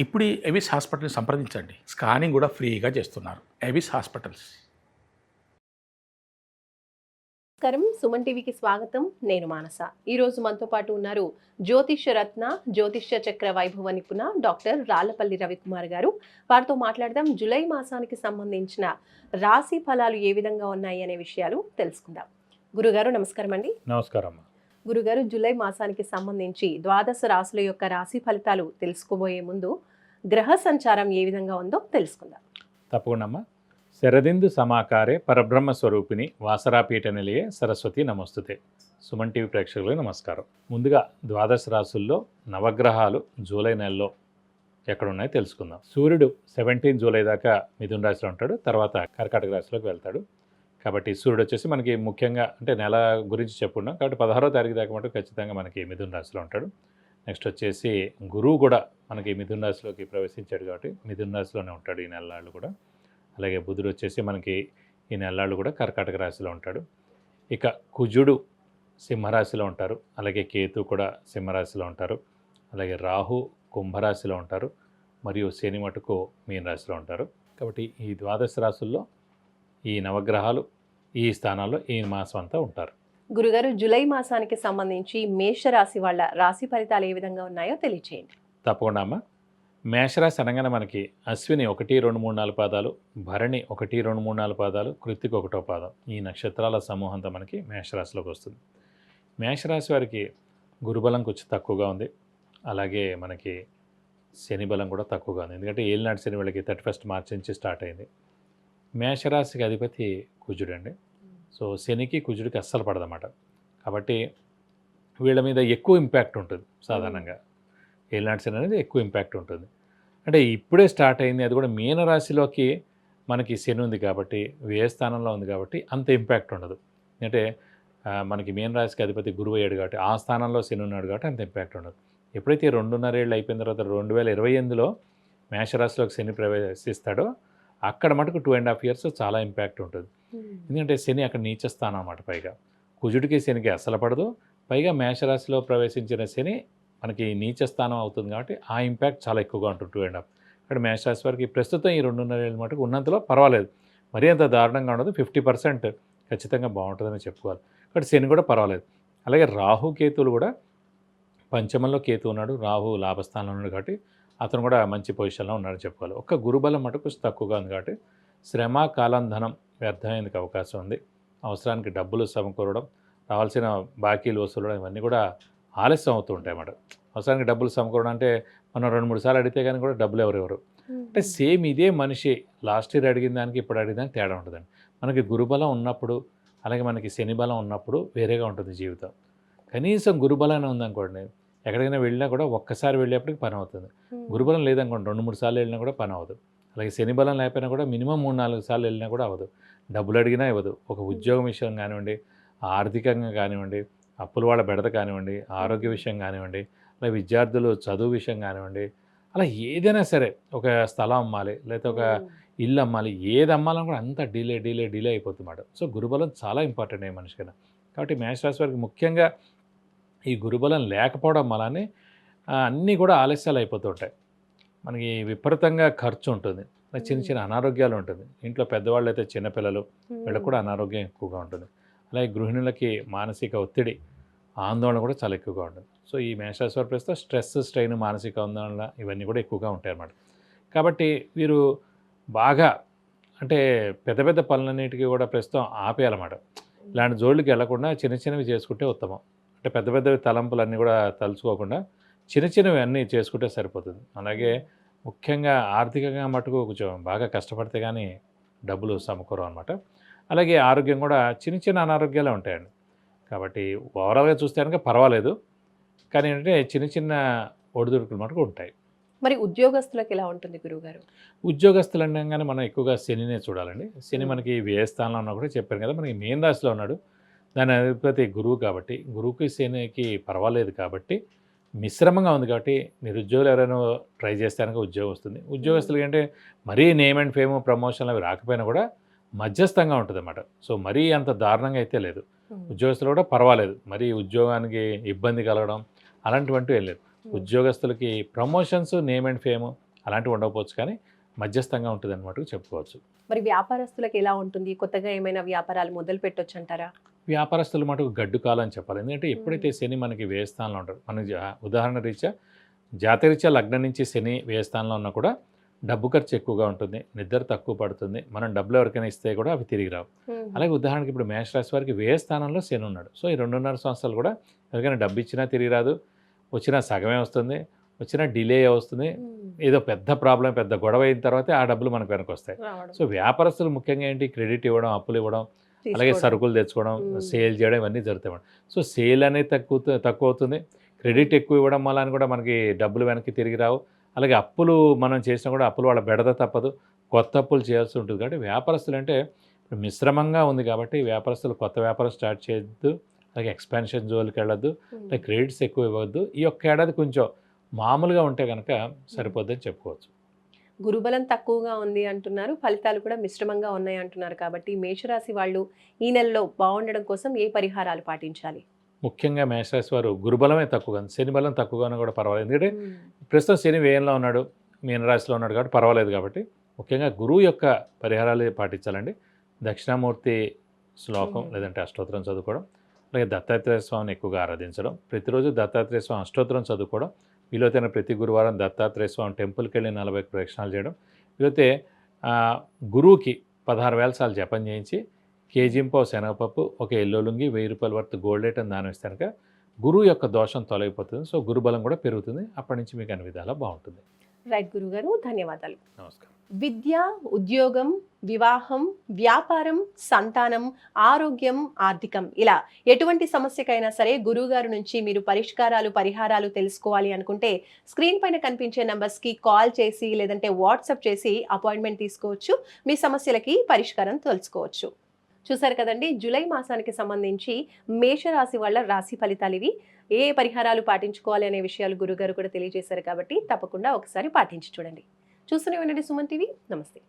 ఇప్పుడు ఎవిస్ హాస్పిటల్ని సంప్రదించండి. స్కానింగ్ కూడా ఫ్రీగా చేస్తున్నారు. ఎవిస్ హాస్పిటల్స్. నమస్కారం. సుమన్ టీవీకి స్వాగతం. నేను మానస. ఈ రోజు మనతో పాటు ఉన్నారు జ్యోతిష్య రత్న జ్యోతిష్య చక్ర వైభవ నిపుణ డాక్టర్ రాళ్ళపల్లి రవికుమార్ గారు. వారితో మాట్లాడదాం. జూలై మాసానికి సంబంధించిన రాశి ఫలాలు ఏ విధంగా ఉన్నాయి అనే విషయాలు తెలుసుకుందాం. గురుగారు నమస్కారం అండి నమస్కారం అమ్మా గురుగారు జూలై మాసానికి సంబంధించి ద్వాదశ రాశుల యొక్క రాశి ఫలితాలు తెలుసుకోబోయే ముందు గ్రహ సంచారం ఏ విధంగా ఉందో తెలుసుకుందాం. తప్పకుండా శరదిందు సమాకారే పరబ్రహ్మ స్వరూపిణి వాసరాపీఠ నిలయే సరస్వతి నమస్తుతే. సుమన్ టీవీ ప్రేక్షకులకు నమస్కారం. ముందుగా ద్వాదశ రాశుల్లో నవగ్రహాలు జూలై నెలలో ఎక్కడున్నాయో తెలుసుకుందాం. సూర్యుడు సెవెంటీన్ జూలై దాకా మిథున రాశిలో ఉంటాడు తర్వాత కర్కాటక రాశిలోకి వెళ్తాడు. కాబట్టి సూర్యుడు వచ్చేసి మనకి ముఖ్యంగా అంటే నెల గురించి చెప్పుకున్నాం కాబట్టి పదహారో తారీఖు దాకా మటు ఖచ్చితంగా మనకి మిథున రాశిలో ఉంటాడు. నెక్స్ట్ వచ్చేసి గురువు కూడా మనకి మిథున రాశిలోకి ప్రవేశించాడు కాబట్టి మిథున రాశిలోనే ఉంటాడు ఈ నెలలాళ్ళు కూడా. అలాగే బుధుడు వచ్చేసి మనకి ఈ నెలలాళ్ళు కూడా కర్కాటక రాశిలో ఉంటాడు. ఇక కుజుడు సింహరాశిలో ఉంటారు. అలాగే కేతు కూడా సింహరాశిలో ఉంటారు. అలాగే రాహు కుంభరాశిలో ఉంటారు. మరియు శని మటుకు మీన రాశిలో ఉంటారు. కాబట్టి ఈ ద్వాదశ రాశుల్లో ఈ నవగ్రహాలు ఈ స్థానాల్లో ఈ మాసం అంతా ఉంటారు. గురుగారు జూలై మాసానికి సంబంధించి మేష రాశి వాళ్ళ రాశి ఫలితాలు ఏ విధంగా ఉన్నాయో తెలియచేయండి. తప్పకుండా అమ్మ. మేషరాశి అనగానే మనకి అశ్విని ఒకటి రెండు మూడు నాలుగు పాదాలు భరణి ఒకటి రెండు మూడు నాలుగు పాదాలు కృత్తికి ఒకటో పాదం. ఈ నక్షత్రాల సమూహంతో మనకి మేషరాశిలోకి వస్తుంది. మేషరాశి వారికి గురుబలం కొంచెం తక్కువగా ఉంది. అలాగే మనకి శని బలం కూడా తక్కువగా ఉంది. ఎందుకంటే ఏలినాటి శని వాళ్ళకి థర్టీ ఫస్ట్ మార్చ్ నుంచి స్టార్ట్ అయింది. మేషరాశికి అధిపతి కుజుడండి. సో శనికి కుజుడికి అస్సలు పడదన్నమాట. కాబట్టి వీళ్ళ మీద ఎక్కువ ఇంపాక్ట్ ఉంటుంది సాధారణంగా. ఏలినాటి శని అనేది ఎక్కువ ఇంపాక్ట్ ఉంటుంది. అంటే ఇప్పుడే స్టార్ట్ అయింది. అది కూడా మీన రాశిలోకి మనకి శని ఉంది కాబట్టి వ్యయ స్థానంలో ఉంది కాబట్టి అంత ఇంపాక్ట్ ఉండదు. అంటే మనకి మీన రాశికి అధిపతి గురువు అయ్యాడు కాబట్టి ఆ స్థానంలో శని ఉన్నాడు కాబట్టి అంత ఇంపాక్ట్ ఉండదు. ఎప్పుడైతే ఈ రెండున్నర ఏళ్ళు అయిపోయిన తర్వాత రెండు వేల ఇరవై ఎనిమిదిలో మేషరాశిలోకి శని ప్రవేశిస్తాడో అక్కడ మటుకు టూ అండ్ హాఫ్ ఇయర్స్ చాలా ఇంపాక్ట్ ఉంటుంది. ఎందుకంటే శని అక్కడ నీచ స్థానం అన్నమాట పైగా. కుజుడికి శనికి అసలు పడదు. పైగా మేషరాశిలో ప్రవేశించిన శని మనకి నీచ స్థానం అవుతుంది కాబట్టి ఆ ఇంపాక్ట్ చాలా ఎక్కువగా ఉంటుంది టూ అండ్ హాఫ్ ఇక్కడ మేషరాశి వారికి ప్రస్తుతం ఈ రెండున్నర ఏళ్ళ మటుకు ఉన్నంతలో పర్వాలేదు. మరీ అంత దారుణంగా ఉండదు. ఫిఫ్టీ పర్సెంట్ ఖచ్చితంగా బాగుంటుందని చెప్పుకోవాలి. కాబట్టి శని కూడా పర్వాలేదు. అలాగే రాహు కేతువులు కూడా పంచమంలో కేతు ఉన్నాడు. రాహు లాభస్థానంలో ఉన్నాడు కాబట్టి అతను కూడా మంచి పొజిషన్లో ఉన్నాడని చెప్పుకోవాలి. ఒక్క గురుబలం మటుకు కొంచెం తక్కువగా ఉంది కాబట్టి శ్రమ కాలం ధనం వ్యర్థమయ్యేందుకు అవకాశం ఉంది. అవసరానికి డబ్బులు సమకూరడం రావాల్సిన బాకీలు వసూలడం ఇవన్నీ కూడా ఆలస్యం అవుతూ ఉంటాయి అన్నమాట. అవసరానికి డబ్బులు సమకూరడం అంటే మనం రెండు మూడు సార్లు అడిగితే కానీ కూడా డబ్బులు ఎవరు ఎవరు అంటే సేమ్ ఇదే మనిషి లాస్ట్ ఇయర్ అడిగిన దానికి ఇప్పుడు అడిగిన దానికి తేడా ఉంటుందండి. మనకి గురుబలం ఉన్నప్పుడు అలాగే మనకి శని బలం ఉన్నప్పుడు వేరేగా ఉంటుంది జీవితం. కనీసం గురుబలాన్ని ఉందనుకోండి ఎక్కడికైనా వెళ్ళినా కూడా ఒక్కసారి వెళ్ళేప్పటికి పని అవుతుంది. గురుబలం లేదనుకోండి రెండు మూడు సార్లు వెళ్ళినా కూడా పని అవ్వదు. అలాగే శని బలం లేకపోయినా కూడా మినిమం మూడు నాలుగు సార్లు వెళ్ళినా కూడా అవ్వదు. డబ్బులు అడిగినా ఇవ్వదు. ఒక ఉద్యోగం విషయం కానివ్వండి ఆర్థికంగా కానివ్వండి అప్పుల వాళ్ళ బెడద కానివ్వండి ఆరోగ్య విషయం కానివ్వండి అలాగే విద్యార్థులు చదువు విషయం కానివ్వండి అలా ఏదైనా సరే ఒక స్థలం అమ్మాలి లేకపోతే ఒక ఇల్లు అమ్మాలి ఏది అమ్మాలని కూడా అంత డిలే డిలే డిలే అయిపోతుందన్నమాట సో గురుబలం చాలా ఇంపార్టెంట్ ఏ మనిషికైనా. కాబట్టి మేషరాశి వారికి ముఖ్యంగా ఈ గురుబలం లేకపోవడం వలనే అన్నీ కూడా ఆలస్యాలు అయిపోతుంటాయి. మనకి విపరీతంగా ఖర్చు ఉంటుంది. చిన్న చిన్న అనారోగ్యాలు ఉంటుంది. ఇంట్లో పెద్దవాళ్ళు అయితే చిన్నపిల్లలు వీళ్ళకి కూడా అనారోగ్యం ఎక్కువగా ఉంటుంది. అలాగే గృహిణులకి మానసిక ఒత్తిడి ఆందోళన కూడా చాలా ఎక్కువగా ఉంటుంది. సో ఈ మేషరాశి వారి ప్రస్తుతం స్ట్రెస్ స్ట్రెయిన్ మానసిక ఆందోళన ఇవన్నీ కూడా ఎక్కువగా ఉంటాయి అన్నమాట కాబట్టి వీరు బాగా అంటే పెద్ద పెద్ద పనులన్నిటికీ కూడా ప్రస్తుతం ఆపేయాలన్నమాట. ఇలాంటి జోళ్ళకి వెళ్ళకుండా చిన్న చిన్నవి చేసుకుంటే ఉత్తమం. అంటే పెద్ద పెద్దవి తలంపులన్నీ కూడా తలుచుకోకుండా చిన్న చిన్నవి అన్నీ చేసుకుంటే సరిపోతుంది. అలాగే ముఖ్యంగా ఆర్థికంగా మటుకు కొంచెం బాగా కష్టపడితే కానీ డబ్బులు సమకూరం అనమాట అలాగే ఆరోగ్యం కూడా చిన్న చిన్న అనారోగ్యాలే ఉంటాయండి. కాబట్టి ఓవరాల్గా చూస్తే కనుక పర్వాలేదు. కానీ ఏంటంటే చిన్న చిన్న ఒడిదుడుకులు మటుకు ఉంటాయి. మరి ఉద్యోగస్తులకు ఎలా ఉంటుంది గురుగారు ఉద్యోగస్తులు అనగానే మనం ఎక్కువగా శనినే చూడాలండి. శని. మనకి వ్యయ స్థానంలో ఉన్నా కూడా చెప్పాను కదా మనకి మేన్ రాశిలో ఉన్నాడు. దాని అధిపతి గురువు కాబట్టి గురువుకి శనికి పర్వాలేదు కాబట్టి మిశ్రమంగా ఉంది కాబట్టి నిరుద్యోగులు ఎవరైనా ట్రై చేస్తే కనుక ఉద్యోగం వస్తుంది. ఉద్యోగస్తులకి అంటే మరీ నేమ్ అండ్ ఫేమ్ ప్రమోషన్లు అవి రాకపోయినా కూడా మధ్యస్థంగా ఉంటుంది అన్నమాట సో మరీ అంత దారుణంగా అయితే లేదు. ఉద్యోగస్తులు కూడా పర్వాలేదు. మరి ఉద్యోగానికి ఇబ్బంది కలగడం అలాంటివంటూ ఏం లేదు. ఉద్యోగస్తులకి ప్రమోషన్స్ నేమ్ అండ్ ఫేమ్ అలాంటివి ఉండకపోవచ్చు కానీ మధ్యస్థంగా ఉంటుంది అనమాట చెప్పుకోవచ్చు. మరి వ్యాపారస్తులకు ఎలా ఉంటుంది? కొత్తగా ఏమైనా వ్యాపారాలు మొదలు పెట్టొచ్చు అంటారా వ్యాపారస్తులు మటుకు గడ్డు కాలం అని చెప్పాలి. ఎందుకంటే ఎప్పుడైతే శని మనకి వ్యయ స్థానంలో ఉంటాడు మన ఉదాహరణ రీత్యా జాతరీత్యా లగ్నం నుంచి శని వ్యయ స్థానంలో ఉన్నా కూడా డబ్బు ఖర్చు ఎక్కువగా ఉంటుంది నిద్ర తక్కువ పడుతుంది మనం డబ్బులు ఎవరికైనా ఇస్తే కూడా అవి తిరిగి రావు. అలాగే ఉదాహరణకి ఇప్పుడు మేషరాశి వారికి వ్యయ స్థానంలో శని ఉన్నాడు. సో ఈ రెండున్నర సంవత్సరాలు కూడా ఎవరికైనా డబ్బు ఇచ్చినా తిరిగి రాదు వచ్చినా సగమే వస్తుంది వచ్చినా డిలే వస్తుంది ఏదో పెద్ద ప్రాబ్లం పెద్ద గొడవ అయిన తర్వాత ఆ డబ్బులు మనకు వెనక్కి వస్తాయి సో వ్యాపారస్తులు ముఖ్యంగా ఏంటి? క్రెడిట్ ఇవ్వడం అప్పులు ఇవ్వడం అలాగే. సరుకులు తెచ్చుకోవడం. సేల్ చేయడం ఇవన్నీ జరుగుతాయి సో సేల్ అనేది తక్కువ తక్కువ అవుతుంది. క్రెడిట్ ఎక్కువ ఇవ్వడం వల్ల అని కూడా మనకి డబ్బులు వెనక్కి తిరిగి రావు. అలాగే అప్పులు మనం చేసినా కూడా అప్పులు వాళ్ళ బెడద తప్పదు. కొత్త అప్పులు చేయాల్సి ఉంటుంది. కాబట్టి వ్యాపారస్తులు అంటే ఇప్పుడు మిశ్రమంగా ఉంది కాబట్టి వ్యాపారస్తులు కొత్త వ్యాపారం స్టార్ట్ చేయొద్దు. అలాగే ఎక్స్పాన్షన్ జోలికి వెళ్ళొద్దు. క్రెడిట్స్ ఎక్కువ ఇవ్వద్దు ఈ ఒక్క ఏడాది కొంచెం మామూలుగా ఉంటే కనుక సరిపోద్దని చెప్పుకోవచ్చు. గురుబలం తక్కువగా ఉంది అంటున్నారు. ఫలితాలు కూడా మిశ్రమంగా ఉన్నాయి అంటున్నారు. కాబట్టి మేషరాశి వాళ్ళు ఈ నెలలో బాగుండడం కోసం ఏ పరిహారాలు పాటించాలి? ముఖ్యంగా మేషరాశి వారు గురుబలమే తక్కువగా ఉంది. శని బలం తక్కువగా ఉన్నా కూడా పర్వాలేదు. ఎందుకంటే ప్రస్తుతం శని వ్యయంలో ఉన్నాడు మీనరాశిలో ఉన్నాడు కాబట్టి పర్వాలేదు కాబట్టి ముఖ్యంగా గురువు యొక్క పరిహారాలు పాటించాలండి. దక్షిణామూర్తి శ్లోకం. లేదంటే అష్టోత్తరం చదువుకోవడం అలాగే దత్తాత్రేయ స్వామిని ఎక్కువగా ఆరాధించడం ప్రతిరోజు దత్తాత్రేయ స్వామి అష్టోత్తరం చదువుకోవడం వీలైతే ప్రతి గురువారం దత్తాత్రేయ స్వామి టెంపుల్కి వెళ్ళి నలభై ప్రదక్షిణాలు చేయడం. వీలైతే గురువుకి పదహారు వేల సార్లు జపం చేయించి కేజీంపావు శనగపప్పు ఒక ఎల్లో లుంగి వెయ్యి రూపాయల వరకు గోల్డ్ ఐటమ్ దానం ఇస్తే కనుక గురువు యొక్క దోషం తొలగిపోతుంది. సో గురుబలం కూడా పెరుగుతుంది. అప్పటి నుంచి మీకు అన్ని విధాలా బాగుంటుంది. రైట్ గురుగారు ధన్యవాదాలు. నమస్కారం. విద్య ఉద్యోగం వివాహం వ్యాపారం సంతానం ఆరోగ్యం ఆర్థికం ఇలా ఎటువంటి సమస్యకైనా సరే గురువుగారు నుంచి మీరు పరిష్కారాలు పరిహారాలు తెలుసుకోవాలి అనుకుంటే స్క్రీన్ పైన కనిపించే నంబర్స్కి కాల్ చేసి లేదంటే వాట్సాప్ చేసి అపాయింట్మెంట్ తీసుకోవచ్చు. మీ సమస్యలకి పరిష్కారం తెలుసుకోవచ్చు చూసారు కదండి జూలై మాసానికి సంబంధించి మేషరాశి వాళ్ళ రాశి ఫలితాలు ఇవి. ఏ పరిహారాలు పాటించుకోవాలి అనే విషయాలు గురుగారు కూడా తెలియజేశారు కాబట్టి తప్పకుండా ఒకసారి పాటించి చూడండి. చూస్తూనే ఉండండి సుమన్ టీవీ. నమస్తే.